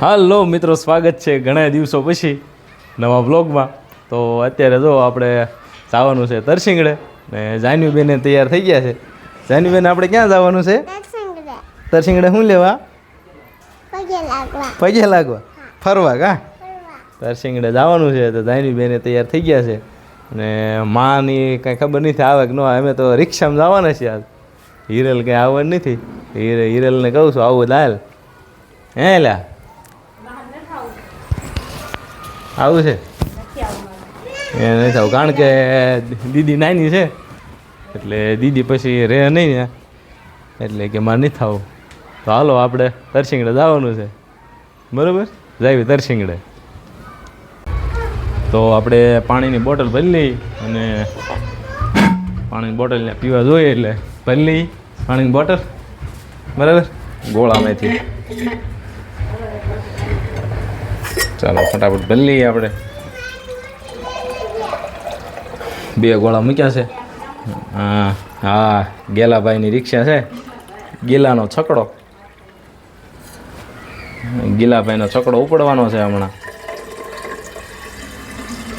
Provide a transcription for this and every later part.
હાલો મિત્રો સ્વાગત છે ઘણા દિવસો પછી નવા બ્લોગમાં તો અત્યારે જો આપણે જવાનું છે તરસિંગડે ને જાન્યુબેને તૈયાર થઈ ગયા છે. જાનવીબેન આપણે ક્યાં જવાનું છે? તરસિંગડે. શું લેવા? પગે લાગવા. ફરવા કા? તરસિંગડે જવાનું છે તો જાન્યુબેને તૈયાર થઈ ગયા છે. ને માની કાંઈ ખબર નથી આવે કે ન અમે તો રિક્ષામાં જવાના છીએ આજ હિરલ કંઈ આવવાનું નથી. હિરે હિરલને કહું છું આવું દાલ હે લ્યા? આવું છે? એ નહીં થવું. કારણ કે દીદી નાની છે. એટલે દીદી પછી રહે નહીં ને એટલે કે મારે નહીં થવું. તો હાલો આપણે તરસિંગડે જવાનું છે. બરાબર? જાવી તરસિંગડે. તો આપણે પાણીની બોટલ ભરી લઈ અને પાણીની બોટલને પીવા જોઈએ એટલે. ભરી લઈ પાણીની બોટલ. બરાબર? ગોળામાંથી. ચાલો, ફટાફટ ભરી લઈએ આપણે. બે ગોળા મૂક્યા છે. હા હા, ગેલાભાઈની રિક્ષા છે. ગીલાનો છકડો. ગીલાભાઈનો છકડો ઉપડવાનો છે હમણાં.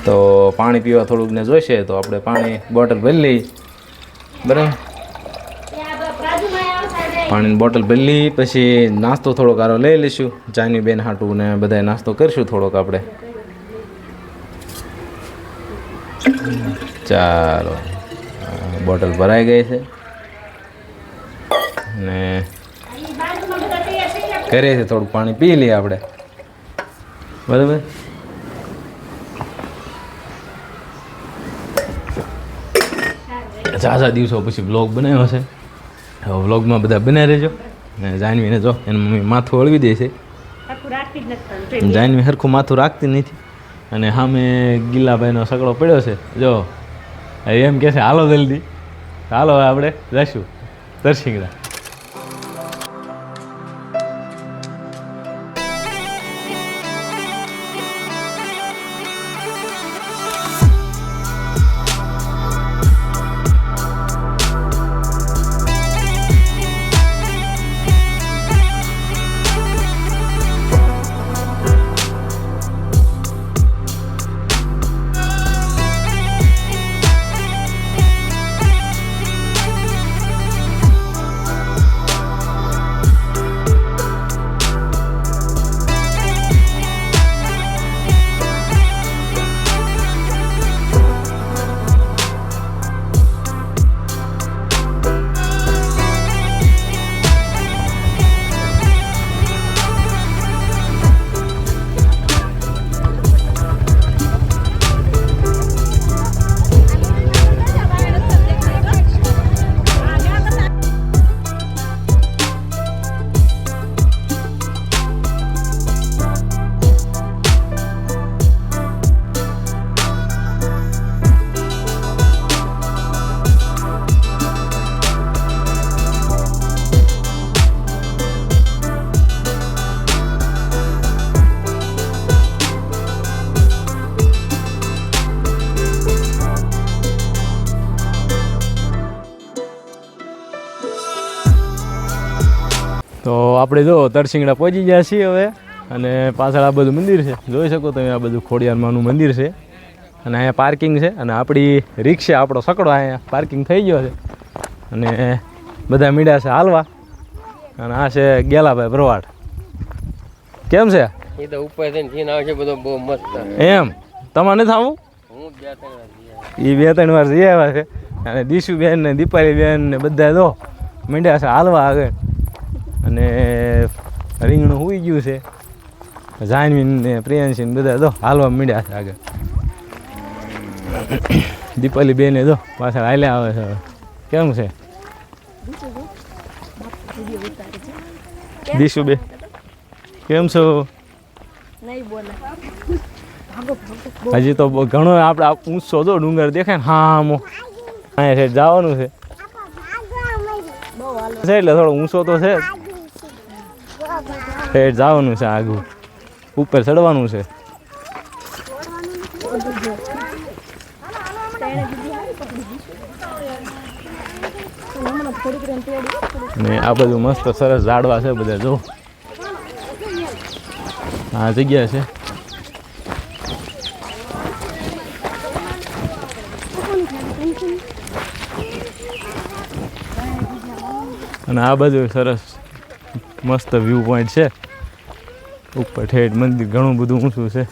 તો પાણી પીવા થોડુંક ને જોઈશે, તો આપણે પાણી બોટલ ભરી લઈએ. બરાબર? પાણીની બોટલ ભરી પછી નાસ્તો થોડોક આરો લઈ લઈશું. ચાની બેન હાટું ને બધાય નાસ્તો કરશું થોડોક આપણે. ચાલો બોટલ ભરાઈ ગઈ છે. ને કરીએ છે થોડુંક પાણી પી લઈએ આપણે. બરાબર? ઝાઝા દિવસો પછી બ્લોગ બનાવ્યો છે. વ્લોગમાં બધા બનાવી રહેજો. ને જાનવીને જો એને મમ્મી માથું હળવી દે છે. જાનવી સરખું માથું રાખતી નથી. અને સામે ગીલાભાઈનો સગડો પડ્યો છે. જો એમ કહે છે હાલો જલ્દી. હાલો આપણે જઈશું. દર્શિંગડા તો આપણે જો તરસિંગડા પહોંચી ગયા છીએ હવે. અને પાછળ આ બધું મંદિર છે. જોઈ શકો તમે આ બધું ખોડિયારમાંનું મંદિર છે. અને અહીંયા પાર્કિંગ છે અને આપણી રિક્ષા આપણો સકડો અહીંયા પાર્કિંગ થઈ ગયો છે. અને બધા મીડા છે હાલવા. અને આ છે ગેલાભાઈ પ્રવાડ કેમ છે? એ તો ઉપર થઈને આવે છે બધો બહુ મસ્ત. એમ? તમારે નથી આવું હું બે ત્રણ વાર એ બે ત્રણ વાર જઈ આવ્યા છે. અને દીશુબેન ને દીપાલીબેન ને બધા દો મીંડ્યા છે હાલવા આગળ. અને રીંગણું હોઈ ગયું છે. જાનવીન ને પ્રિયાંશી ને બધા દો હાલવા મીડ્યા છે આગળ. દીપાલી બેને દો પાછળ હાલ્યા આવે છે કેમ છે? દીશુ બે. કેમ છો? હજી તો ઘણો આપણે ઊંચો તો ડુંગર દેખાય ને હા મો. અહીંયા સાઈડ જવાનું છે. એટલે થોડો ઊંચો તો છે. હેઠ જવાનું છે આગું. ઉપર ચડવાનું છે. ને આ બધું મસ્ત સરસ ઝાડવા છે બધા, જો. આ જગ્યા છે. અને આ બધું સરસ મસ્ત વ્યૂ પોઈન્ટ છે. ઉપર ઠેઠ મંદિર ઘણું બધું ઊંચું છે.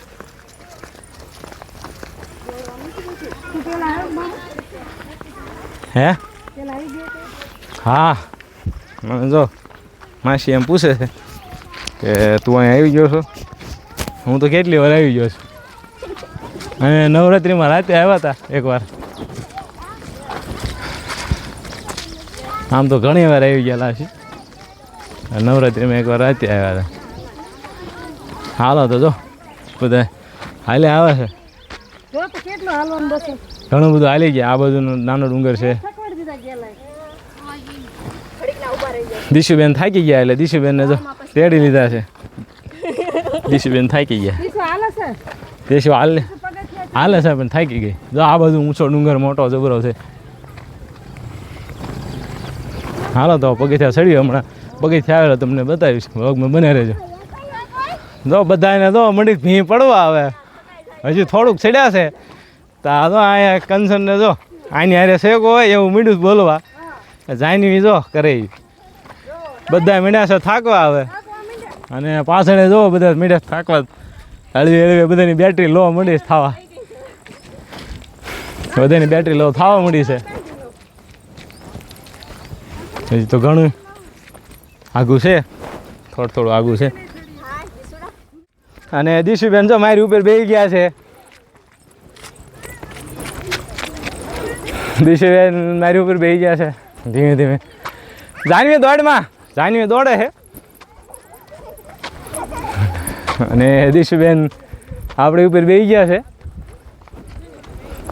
હે? હા. મને જો માસી એમ પૂછે છે કે તું અહીં આવી ગયો છો? હું તો કેટલી વાર આવી ગયો છું. અને નવરાત્રિમાં રાતે આવ્યા હતા એકવાર. આમ તો ઘણી વાર આવી ગયેલા છે નવરાત્રિમાં એકવાર રાતે આવ્યા હતા. હાલો તો જો બધા હાલે આવે છે. ઘણું બધું હાલી ગયા આ બધું નાનો ડુંગર છે. દીશુબેન થાકી ગયા એટલે દીશુબેનને જો તેડી લીધા છે. દીશુબેન થાકી ગયા. દેશુ હાલે હાલે છે. પણ થાકી ગઈ. જો આ બધું ઊંચો ડુંગર મોટો જબરો છે. હાલો તો પગથિયા ચડ્યો હમણાં. પગથિયા આવેલો તમને બતાવીશ. વ્લોગમાં બને રહેજો. જો બધાને તો મંડી ભી પડવા આવે. હજી થોડુંક ચડ્યા છે. તો આ તો અહીંયા કંસનને જો, આની હારે શેકો હોય એવું મીંડું બોલવા. જાયની જો કરે બધા મીડ્યા છે થાકવા આવે. અને પાછળ જો બધા મીડ્યા થાકવા. હળવી હળવી બધાની બેટરી લો મળી થવા. બધાની બેટરી લો થવા મળી છે. હજી તો ઘણું આઘું છે. થોડું થોડું આઘું છે. અને દીશુબેન જો મારી ઉપર બેસી ગયા છે. દીશુબેન મારી ઉપર બેસી ગયા છે. ધીમે ધીમે. જાનવી દોડમાં. જાનવી દોડે છે અને દીશુબેન આપણી ઉપર બેસી ગયા છે.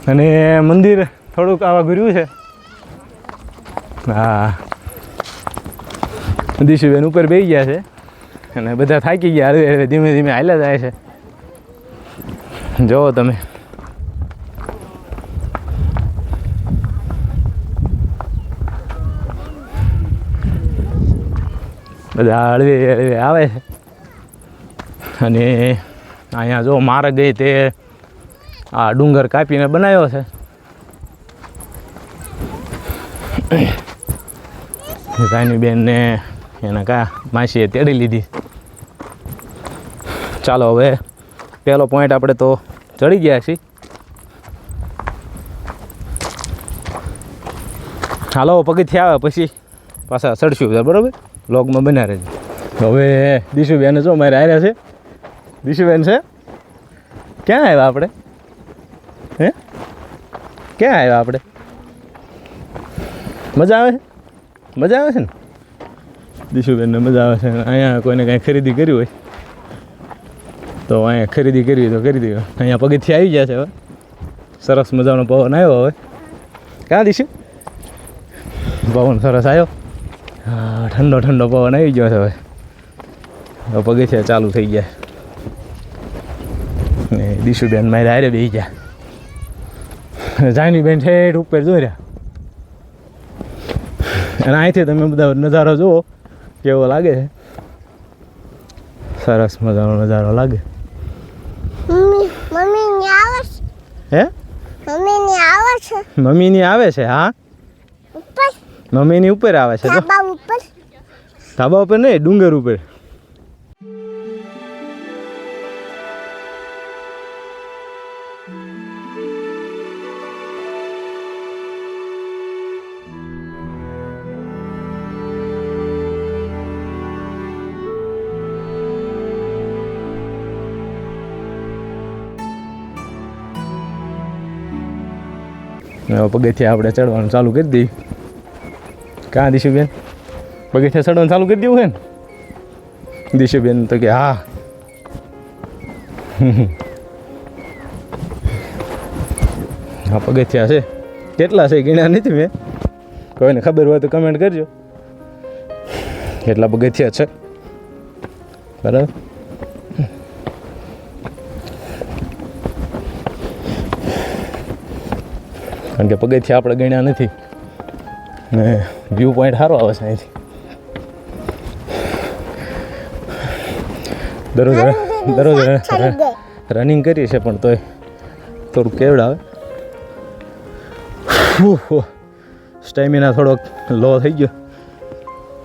અને મંદિર થોડુંક આવા ગુર્યું છે. હા. દીશુબેન ઉપર બેસી ગયા છે. અને બધા થાકી ગયા, હળવે હળવે ધીમે ધીમે હાલ્યા જાય છે. જોવો તમે. બધા હળવે હળવે આવે છે. અને અહીંયા જો માર્ગ એ તે આ ડુંગર કાપીને બનાવ્યો છે. રાની બેનને એના કા માસીએ તેડી લીધી. ચાલો હવે પહેલો પોઈન્ટ આપણે તો ચડી ગયા છીએ. હાલો, પગથિયા આવે પછી પાછા ચડશું, બરાબર? લોગમાં બના રહેજો. હવે દીશુબેન જો મારે આવ્યા છે. દીશુબેન છે? ક્યાં આવ્યા આપણે? હે? ક્યાં આવ્યા આપણે? મજા આવે છે? મજા આવે છે ને? દીશુબેનને મજા આવે છે. અહીંયા કોઈને કાંઈ ખરીદી કરી હોય, તો અહીંયા ખરીદી કરવી તો કરી દેવા અહીંયા પગથિયા આવી ગયા છે હવે સરસ મજાનો પવન આવ્યો હવે. ક્યાં દીશુ? પવન સરસ આવ્યો? હા, ઠંડો ઠંડો પવન આવી ગયો છે હવે. હવે પગથિયા ચાલુ થઈ ગયા. દીશુબેન મારે હારે બેસી ગયા. જાની બેન ઠેઠ ઉપર જોઈ રહ્યા. અને અહીંથી તમે બધા નજારો જુઓ. કેવો લાગે છે? સરસ મજાનો નજારો લાગે. મમ્મી મમ્મી ને આવે છે? હે? મમ્મી ને આવે છે? મમ્મીની આવે છે હા? ઉપર? મમ્મીની ઉપર આવે છે ધાબા ઉપર નહીં ડુંગર ઉપર. પગથિયા આપણે ચડવાનું ચાલુ કરી દઈએ. કાં દિશુબેન? પગથિયા ચડવાનું ચાલુ કરી દેવું હે ને? દિશુબેન તો કે, હા. હા પગથિયા છે. કેટલા છે? ગીણ્યા નથી મેં. કોઈને ખબર હોય તો કમેન્ટ કરજો. કેટલા પગથિયા છે? બરાબર? કારણ કે પગથિયા આપણે ગણ્યા નથી. ને વ્યૂ પોઈન્ટ સારો આવે છે અહીંથી. દરરોજ દરરોજ રનિંગ કરી છે પણ તોય થોડું કેવડાવે. સ્ટેમિના થોડોક લો થઈ ગયો.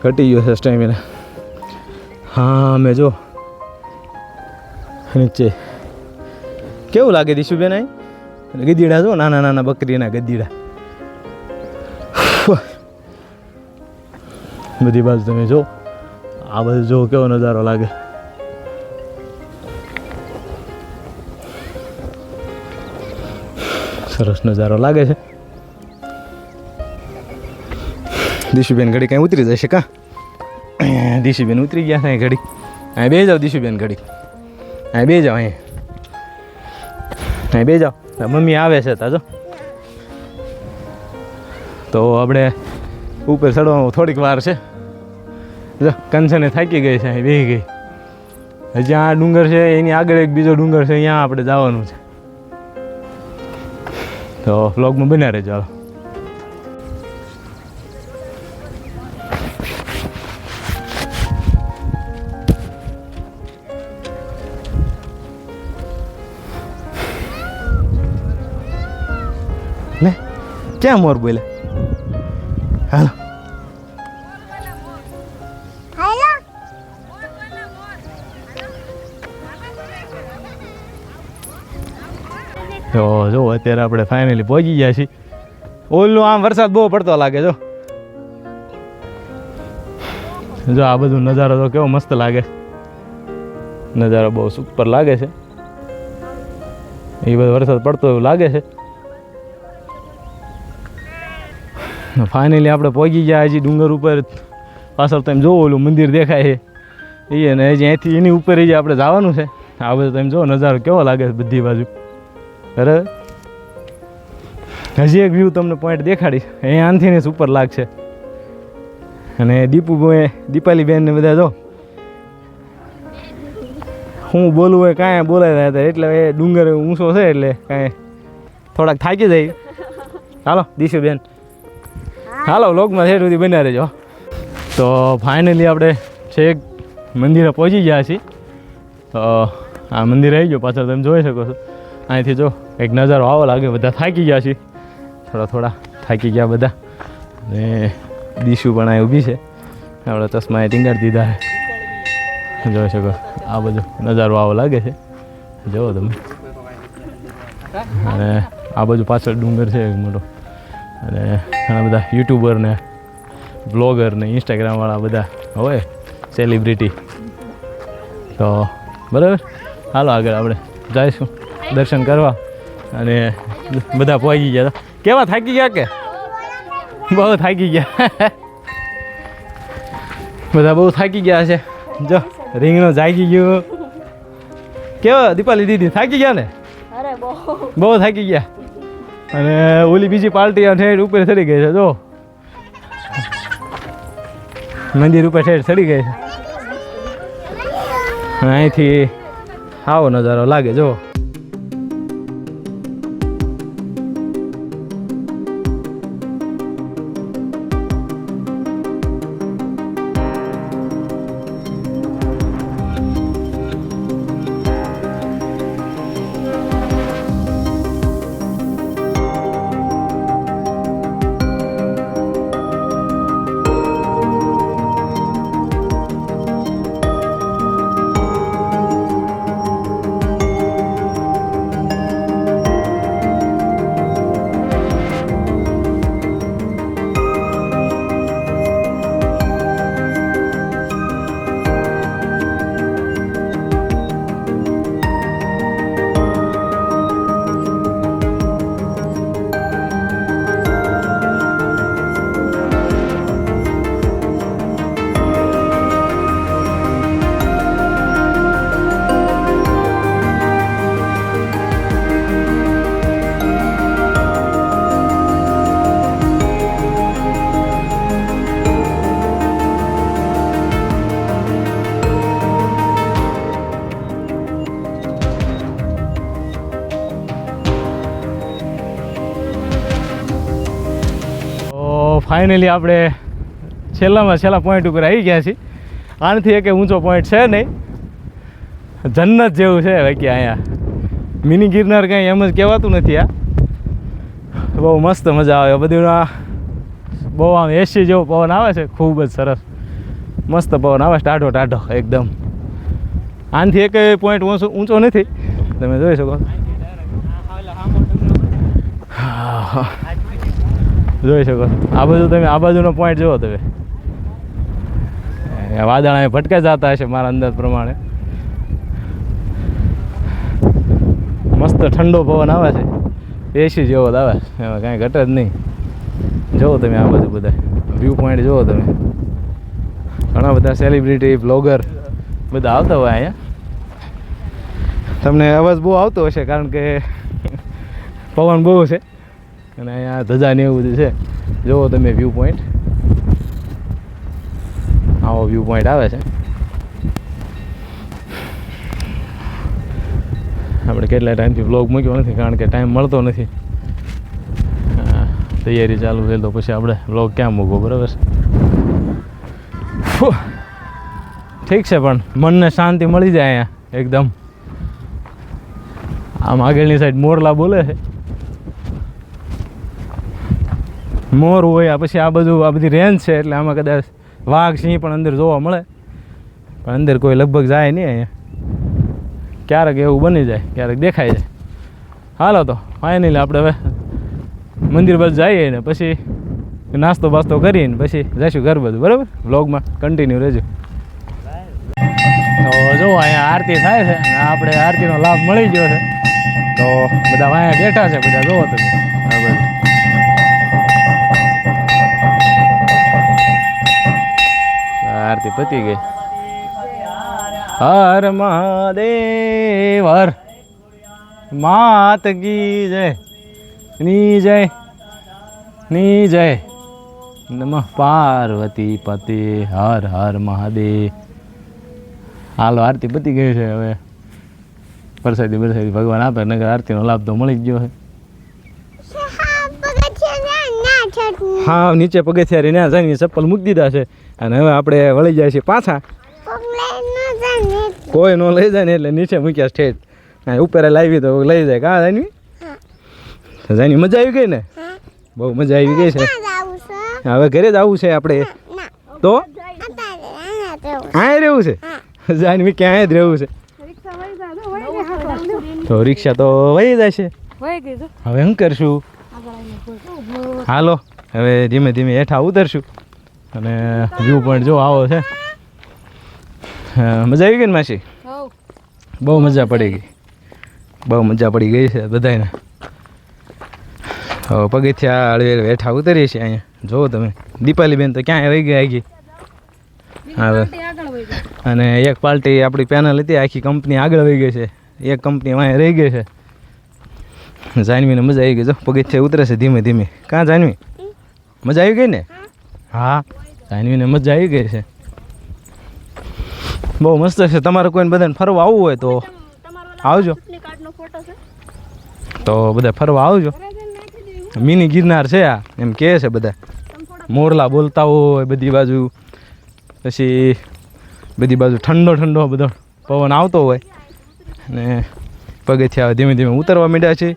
ઘટી ગયો છે સ્ટેમિના હા મેં જો. નીચે. કેવું લાગે દીશુબેન અહીં? ગદીડા જો, નાના નાના બકરીના ગદીડા બધી બાજુ તમે જો, આ બાજુ જો કેવો નજારો લાગે. સરસ નજારો લાગે છે. દીશુબેન ઘડી કાંઈ ઉતરી જશે કા? દિશુબેન ઉતરી ગયા કાંઈ ઘડી? અહીં બે જાઓ દીશુબેન ઘડી. અહીં બે જાઓ અહીં. અહીં બે જાઓ. મમ્મી આવે છે તાજો તો આપણે ઉપર ચડવામાં થોડીક વાર છે. જો, કંસને થાકી ગઈ છે અહીં બેસી ગઈ. હજી આ ડુંગર છે, એની આગળ એક બીજો ડુંગર છે, અહીંયા આપણે જવાનું છે. તો વ્લોગમાં બન્યા રહેજો ક્યાં મોર બોલે હાલો હાલો તો જો અત્યારે આપણે ફાઇનલી પહોંચી ગયા છીએ. ઓલું આમ વરસાદ બહુ પડતો લાગે જો. જો આ બધું નજારો તો કેવો મસ્ત લાગે. નજારો બહુ સુપર લાગે છે. એ બધો વરસાદ પડતો એવું લાગે છે. ફાઇનલી આપણે પહોંચી ગયા હજી ડુંગર ઉપર. પાછળ તમે જોવો ઓલું મંદિર દેખાય છે. એ અને હજી અહીંથી એની ઉપર હજી આપણે જવાનું છે. આ બધું તમે જોવો નજારો કેવો લાગે છે બધી બાજુ. બરાબર હજી એક વ્યૂ તમને પોઈન્ટ દેખાડીશ. અહીંયા આનથી ને સુપર લાગશે. અને દીપુ દીપાલી બેન ને બધા જો. હું બોલવું હોય કાંઈ બોલાય હતા એટલે એ ડુંગર ઊંચો છે એટલે કાંઈ થોડાક થાકી જાય. ચાલો દીશુ બેન. હાલો વ્લોગમાં છે સુધી બન્યા રહેજો. તો ફાઇનલી આપણે છેક મંદિરે પહોંચી ગયા છીએ. આ મંદિર આવી ગયો, પાછળ તમે જોઈ શકો છો. અહીંથી જો એક નજારો આવો લાગે, બધા થાકી ગયા છીએ. થોડા થોડા થાકી ગયા બધા. અને દીશુ પણ અહીં ઊભી છે. આપણે ચશ્માએ ટીંગાડી દીધા છે. જોઈ શકો આ બધો નજારો આવો લાગે છે. જુઓ તમે. અને આ બાજુ પાછળ ડુંગર છે, એક મોટો. અને ઘણા બધા યુટ્યુબર ને બ્લોગર ને ઇન્સ્ટાગ્રામવાળા બધા હોય સેલિબ્રિટી તો બરાબર? હાલો આગળ આપણે જઈશું. દર્શન કરવા. અને બધા પહોંચી ગયા. કેવા થાકી ગયા કે? બહુ થાકી ગયા. બધા બહુ થાકી ગયા છે. જો રીંગણો જાગી ગયો. કેવા દીપાલી દીદી થાકી ગયા ને? અરે બહુ. બહુ થાકી ગયા. અને ઓલી બીજી પાર્ટી આ ઠેઠ ઉપર ચડી ગઈ છે, જો. મંદિર ઉપર ઠેઠ ચડી ગઈ છે. અહીંથી આવો નજારો લાગે, જો. ફાઇનલી આપણે છેલ્લામાં છેલ્લા પોઈન્ટ ઉપર આવી ગયા છીએ. આનાથી એક ઊંચો પોઈન્ટ છે નહીં. જન્નત જેવું છે બાકી અહીંયા. મિની ગિરનાર કંઈ એમ જ કહેવાતું નથી આ. બહુ મસ્ત મજા આવે. બધું બહુ આમ એસી જેવો પવન આવે છે. ખૂબ જ સરસ. મસ્ત પવન આવે. છે ટાઢો ટાઢો એકદમ. આનાથી એક પોઈન્ટ ઊંચો ઊંચો નથી. તમે જોઈ શકો. હા. જોઈ શકો. આ બધું તમે, આ બાજુનો પોઈન્ટ જુઓ તમે. વાદળા વાદળ ભટકે જતા હશે મારા અંદાજ પ્રમાણે. મસ્ત ઠંડો પવન આવે છે. એસી જેવો જ આવે. એમાં કાંઈ ઘટે જ નહીં. જુઓ તમે આ બાજુ બધા. વ્યૂ પોઈન્ટ જુઓ તમે. ઘણા બધા સેલિબ્રિટી બ્લોગર બધા આવતા હોય અહીંયા. તમને અવાજ બહુ આવતો હશે કારણ કે પવન બહુ છે. અને અહીંયા ધજા ને એવું બધું છે. જુઓ તમે વ્યૂ પોઈન્ટ આવો વ્યૂ પોઈન્ટ આવે છે. આપણે કેટલા ટાઈમથી વ્લોગ મૂક્યો નથી, કારણ કે ટાઈમ મળતો નથી. તૈયારી ચાલુ થઈ તો પછી આપણે વ્લોગ ક્યાં મૂકવો, બરાબર છે? ઠીક છે, પણ મનને શાંતિ મળી જાય અહીંયા, એકદમ. આમ આગળની સાઈડ મોરલા બોલે છે. મોર હોય, આ પછી આ બધું, આ બધી રેન્જ છે, એટલે આમાં કદાચ વાઘ, સિંહ પણ અંદર જોવા મળે. પણ અંદર કોઈ લગભગ જાય નહીં અહીંયા. ક્યારેક એવું બની જાય, ક્યારેક દેખાય જાય. હાલો તો ફાઇનલી આપણે હવે મંદિર બાજુ જઈએ ને, પછી નાસ્તો બાસ્તો કરીને પછી જઈશું ઘર બધું, બરાબર? વ્લોગમાં કન્ટિન્યુ રહેજો. તો જો, અહીંયા આરતી થાય છે આપણે આરતીનો લાભ મળી ગયો છે. તો બધા અહીંયા બેઠા છે, બધા જોવો તમે. આરતી પતી ગઈ. હર મહાદેવ, હર. માત કી જય. ની જય. ની જય. નમઃ પાર્વતી પતિ. હર હર મહાદેવ. હાલો, આરતી પતી ગઈ છે હવે. પ્રસાદી બરસાદી ભગવાન આપે નગર આરતીનો લાભ તો મળી જ ગયો છે હા પગથિયા ના ના ચડવું હા નીચે પગથિયા રહીને જઈને ચપ્પલ મૂકી દીધા છે. અને હવે આપણે વળી જાય છે પાછા. કોઈ નો લઈ જાય ને એટલે નીચે મૂક્યા સ્ટેજ હા ઉપર લાવી તો લઈ જાય. કા જાનવી? તો જાની મજા આવી ગઈ ને? બહુ મજા આવી ગઈ છે. ના જાવું છે? હવે ઘરે જ આવવું છે આપણે. તો? ક્યાંય આય રહેવું છે. જાનવી ક્યાંય જ રહેવું છે? તો રિક્ષા તો વહી જાય છે. હવે શું કરશું. હાલો હવે ધીમે ધીમે હેઠા ઉતરશું. અને વ્યૂ પોઈન્ટ જો આવો છે. મજા આવી ગઈ ને માસી? બહુ મજા પડી ગઈ. બહુ મજા પડી ગઈ છે બધાને હવે પગથિયા હળવે હેઠા ઉતરીએ છીએ અહીંયા. જુઓ તમે. દીપાલીબેન તો ક્યાંય રહી ગયા ગઈ હવે. વહી અને એક પાર્ટી આપણી પેનલ હતી આખી કંપની આગળ વહી ગઈ છે. એક કંપની અહીંયા રહી ગઈ છે. જાનવીને મજા આવી ગઈ જો પગથિયા ઉતરે છે ધીમે ધીમે. કાં જાનવી? મજા આવી ગઈ ને? હા. જાનવીને મજા આવી ગઈ છે. બહુ મસ્ત છે. તમારે કોઈને બધાને ફરવા આવવું હોય તો આવજો. તો બધા ફરવા આવજો. મિની ગિરનાર છે આ એમ કહે છે બધા. મોરલા બોલતા હોય બધી બાજુ. પછી બધી બાજુ ઠંડો ઠંડો બધો પવન આવતો હોય. ને પગથિયા ધીમે ધીમે ઉતરવા માંડ્યા છે.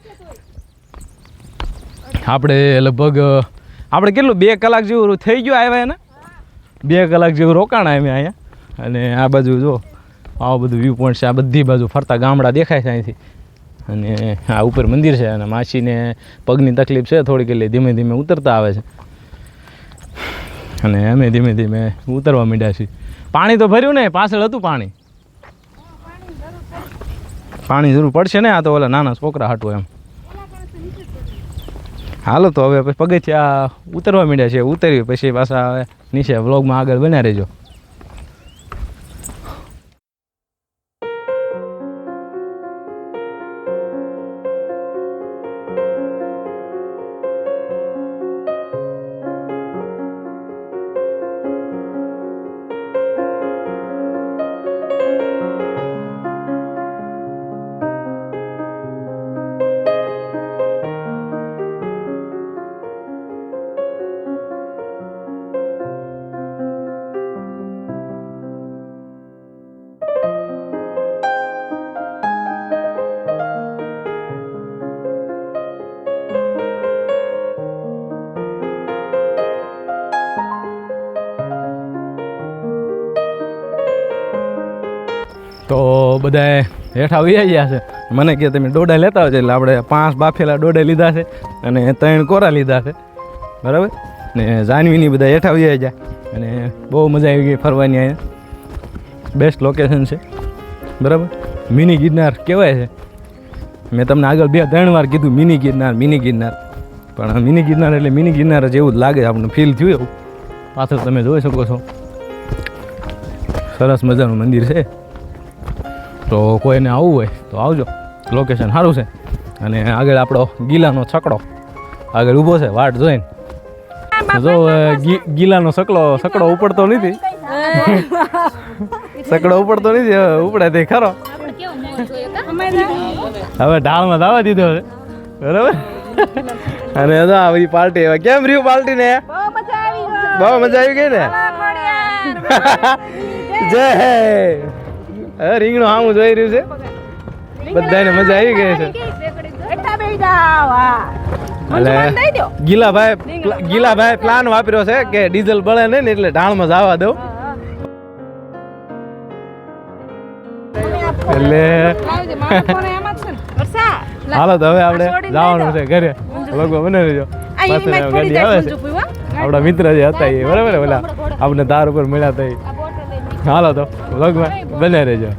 આપણે લગભગ આપણે કેટલું, બે કલાક જેવું થઈ ગયું આવ્યા એને? બે કલાક જેવું રોકાણ અમે અહીંયા. અને આ બાજુ જો, આવું બધું વ્યૂ પોઈન્ટ છે, આ બધી બાજુ ફરતા ગામડા દેખાય છે અહીંથી. અને આ ઉપર મંદિર છે, અને માસીને પગની તકલીફ છે, થોડીક એટલે ધીમે ધીમે ઉતરતા આવે છે. અને અમે ધીમે ધીમે ઉતરવા માંડ્યા છીએ. પાણી તો ભર્યું ને, પાછળ હતું પાણી. પાણી જરૂર પડશે ને, આ તો ઓલા નાના છોકરા હાટું એમ. હાલો તો હવે પછી પગથિયા ઉતરવા માંડ્યા છે ઉતરવી પછી પાછા હવે નીચે વ્લોગમાં આગળ બન્યા રહેજો. તો બધાએ હેઠા વહી ગયા છે. મને કે તમે ડોડા લેતા આવજો એટલે આપણે પાંચ બાફેલા ડોડા લીધા છે અને ત્રણ કોરા લીધા છે. બરાબર? ને જાનવીની બધા હેઠા વહી ગયા. અને બહુ મજા આવી ગઈ ફરવાની અહીંયા. બેસ્ટ લોકેશન છે. બરાબર? મિની ગિરનાર કહેવાય છે. મેં તમને આગળ બે ત્રણ વાર કીધું મિની ગિરનાર મિની ગિરનાર. પણ મિની ગિરનાર એટલે મિની ગિરનાર જ એવું જ લાગે આપણને ફીલ થયું એવું. પાછળ તમે જોઈ શકો છો. સરસ મજાનું મંદિર છે. તો કોઈને આવવું હોય તો આવજો. લોકેશન સારું છે. અને આગળ આપણો ગીલાનો છકડો. આગળ ઊભો છે વાટ જોઈને. જો ગીલાનો સકડો સકડો ઉપડતો નથી. સકડો ઉપડતો નથી ઉપડે તે ખરો. હવે ઢાળમાં દાવા દીધો છે. બરાબર? અને જો આ બધી પાર્ટી હવે કેમ રહ્યું પાર્ટી ને? બહુ મજા આવી ગઈ ને? જય હવે રીંગણું આમ જોઈ રહ્યું છે. બધાને મજા આવી ગઈ છે. ગીલાભાઈ ગીલાભાઈ પ્લાન વાપર્યો છે કે ડીઝલ બળે નહીં ને એટલે ઢાળમાં જવા દઉં. એટલે હાલો તો હવે આપણે જવાનું છે ઘરે. લોકો બને રહેજો. ગાડી આવે છે. આપણા મિત્ર જે હતા એ બરાબર ઓલા આપણે તાર ઉપર મળ્યા હતા હાલો તો વ્લોગમાં બને રહેજો.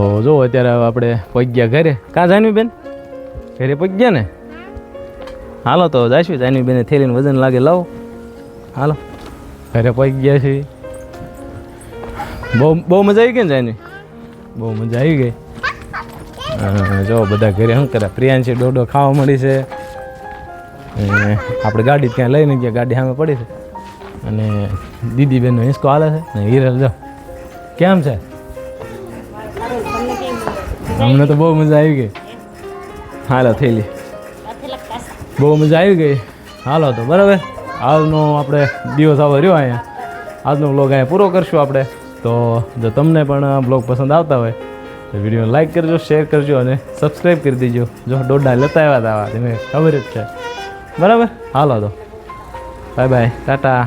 તો જો અત્યારે આપણે પગ્યા ઘરે. કાં જાનવી બેન ઘરે પગ્યા ને? હાલો તો જાશું જાનવી બેને થેલીને વજન લાગે, લાવો. હાલો. ઘરે પગ્યા છે. બહુ બહુ મજા આવી ગઈ ને જાનવી? બહુ મજા આવી ગઈ. જો બધા ઘરે શું કરે? પ્રિયાંશી ડોડો ખાવા મળી છે. આપણે ગાડી ત્યાં લઈને ગયા, ગાડી સામે પડી છે. અને દીદી બેનનો હિંચકો હાલે છે. ને હિરલ જો. કેમ છે? અમને તો બહુ મજા આવી ગઈ. હાલો થેલી બહુ મજા આવી ગઈ. હાલો તો બરાબર. આજનો આપણે દિવસ આવો રહ્યો અહીંયા. આજનો બ્લોગ અહીંયા પૂરો કરશું આપણે. તો જો તમને પણ બ્લોગ પસંદ આવતા હોય, તો વીડિયો લાઈક કરજો શેર કરજો અને સબસ્ક્રાઈબ કરી દેજો. જો દોડા લેતા આવ્યા હતા આવા તમે ખબર જ છે. બરાબર? હાલો તો. Bye bye Tata